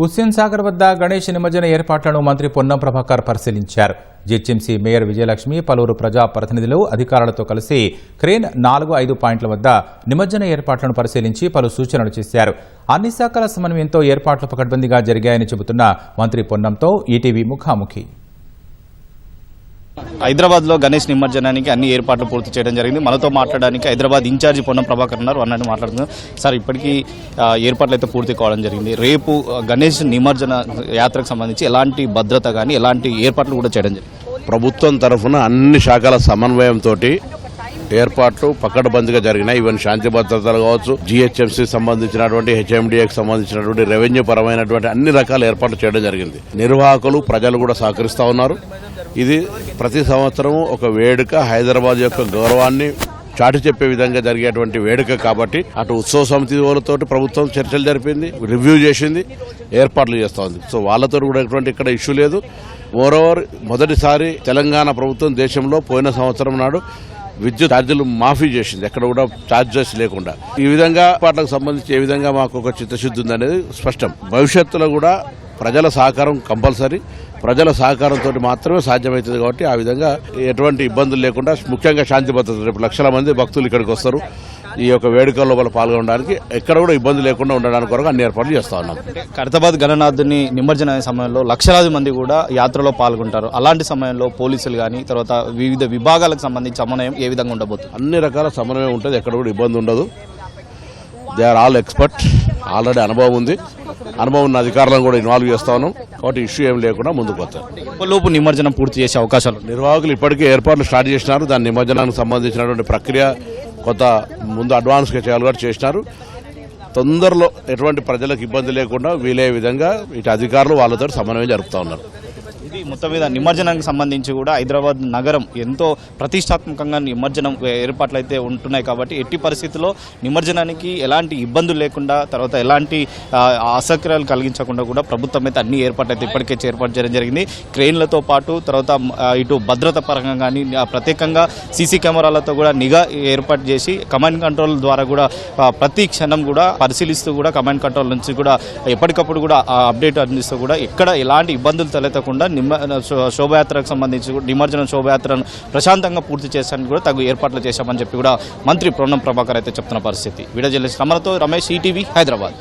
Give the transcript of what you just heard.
హుస్సేన్ సాగర్ వద్ద గణేష్ నిమజ్జన ఏర్పాట్లను మంత్రి పొన్నం ప్రభాకర్ పరిశీలించారు. జిహెచ్ఎంసీ మేయర్ విజయలక్ష్మి పలువురు ప్రజా ప్రతినిధులు అధికారులతో కలిసి క్రేన్ నాలుగు ఐదు పాయింట్ల వద్ద నిమజ్జన ఏర్పాట్లను పరిశీలించి పలు సూచనలు చేశారు. అన్ని శాఖల సమన్వయంతో ఏర్పాట్లు పకడ్బందీగా జరిగాయని చెబుతున్న మంత్రి పొన్నంతో ఈటీవీ ముఖాముఖి. హైదరాబాద్లో గణేష్ నిమజ్జనానికి అన్ని ఏర్పాట్లు పూర్తి చేయడం జరిగింది. మనతో మాట్లాడడానికి హైదరాబాద్ ఇన్ఛార్జి పొన్నం ప్రభాకర్ ఉన్నారు. అన్నట్టు మాట్లాడుతున్నారు. సార్ ఇప్పటికీ ఏర్పాట్లు అయితే పూర్తి కావడం జరిగింది. రేపు గణేష్ నిమజ్జన యాత్రకు సంబంధించి ఎలాంటి భద్రత కానీ ఎలాంటి ఏర్పాట్లు కూడా చేయడం జరిగింది. ప్రభుత్వం తరఫున అన్ని శాఖల సమన్వయంతో ఏర్పాట్లు పక్కడబందిగా జరిగినాయి. ఈవెన్ శాంతి భద్రతలు కావచ్చు జిహెచ్ఎంసీ సంబంధించినటువంటి హెచ్ఎండిఏకి సంబంధించినటువంటి రెవెన్యూ పరమైనటువంటి అన్ని రకాల ఏర్పాట్లు చేయడం జరిగింది. నిర్వాహకులు ప్రజలు కూడా సహకరిస్తూ ఉన్నారు. ఇది ప్రతి సంవత్సరం ఒక వేడుక హైదరాబాద్ యొక్క గౌరవాన్ని చాటి చెప్పే విధంగా జరిగేటువంటి వేడుక కాబట్టి అటు ఉత్సవ సమితి వాళ్ళతోటి ప్రభుత్వం చర్చలు జరిపింది రివ్యూ చేసింది ఏర్పాట్లు చేస్తా ఉంది సో వాళ్ళతో కూడా ఎటువంటి ఇక్కడ ఇష్యూ లేదు. మోరోవర్ మొదటిసారి తెలంగాణ ప్రభుత్వం దేశంలో పోయిన సంవత్సరం నాడు విద్యుత్ ఛార్జీలు మాఫీ చేసింది. ఎక్కడ కూడా ఛార్జెస్ లేకుండా. ఈ విధంగా ఏర్పాట్లకు సంబంధించి ఏ విధంగా మాకు ఒక చిత్తశుద్ధి ఉందనేది స్పష్టం. భవిష్యత్తులో కూడా ప్రజల సహకారం కంపల్సరీ. ప్రజల సహకారంతో మాత్రమే సాధ్యమవుతుంది కాబట్టి ఆ విధంగా ఎటువంటి ఇబ్బందులు లేకుండా ముఖ్యంగా శాంతి భద్రత రేపు లక్షల మంది భక్తులు ఇక్కడికి వస్తారు. ఈ యొక్క వేడుకల లోపల పాల్గొనడానికి ఎక్కడ కూడా ఇబ్బంది లేకుండా ఉండడానికి కొరకు అన్ని ఏర్పాట్లు చేస్తా ఉన్నాం. ఖైరతాబాద్ గణనాథుని నిమజ్జన సమయంలో లక్షలాది మంది కూడా యాత్రలో పాల్గొంటారు. అలాంటి సమయంలో పోలీసులు కానీ తర్వాత వివిధ విభాగాలకు సంబంధించి సమన్వయం ఏ విధంగా ఉండబోతుంది? అన్ని రకాల సమన్వయం ఉంటుంది. ఎక్కడ కూడా ఇబ్బంది ఉండదు. They are all expert already అనుభవం ఉంది. అనుభవం ఉన్న అధికారులను కూడా ఇన్వాల్వ్ చేస్తా ఉన్నాం. కాబట్టి ఇష్యూ ఏం లేకుండా ముందుకు వస్తారు లోపు నిమజ్జనం పూర్తి చేసే అవకాశాలు. నిర్వాహకులు ఇప్పటికే ఏర్పాట్లు స్టార్ట్ చేసినారు. దాని నిమజ్జనానికి సంబంధించినటువంటి ప్రక్రియ కొంత ముందు అడ్వాన్స్గా చేయాలి కూడా చేసినారు. తొందరలో ఎటువంటి ప్రజలకు ఇబ్బంది లేకుండా వీలయ్యే విధంగా ఇటు అధికారులు వాళ్ళతో సమన్వయం జరుపుతా ఉన్నారు. ఇది మొత్తం మీద నిమజ్జనానికి సంబంధించి కూడా హైదరాబాద్ నగరం ఎంతో ప్రతిష్టాత్మకంగా నిమజ్జనం ఏర్పాట్లు అయితే ఉంటున్నాయి కాబట్టి ఎట్టి పరిస్థితుల్లో నిమజ్జనానికి ఎలాంటి ఇబ్బందులు లేకుండా తర్వాత ఎలాంటి ఆ, కలిగించకుండా కూడా ప్రభుత్వం అయితే అన్ని ఏర్పాట్లు అయితే ఇప్పటికే ఏర్పాటు చేయడం జరిగింది. క్రెయిన్లతో పాటు తర్వాత ఇటు భద్రత పరంగా కానీ ప్రత్యేకంగా సీసీ కెమెరాలతో కూడా నిఘా ఏర్పాటు చేసి కమాండ్ కంట్రోల్ ద్వారా కూడా ప్రతి క్షణం కూడా పరిశీలిస్తూ కూడా కమాండ్ కంట్రోల్ నుంచి కూడా ఎప్పటికప్పుడు కూడా ఆ అప్డేట్ అందిస్తూ కూడా ఎక్కడ ఎలాంటి ఇబ్బందులు తలెత్తకుండా శోభయాత్రకు సంబంధించి కూడా నిమజ్జన శోభయాత్రను ప్రశాంతంగా పూర్తి చేసానికి కూడా తగు ఏర్పాట్లు చేశామని చెప్పి కూడా మంత్రి పొన్నం ప్రభాకర్ అయితే చెప్తున్న పరిస్థితి. వీడియో జర్నలిస్ట్ రమణతో రమేష్ ఈటీవీ హైదరాబాద్.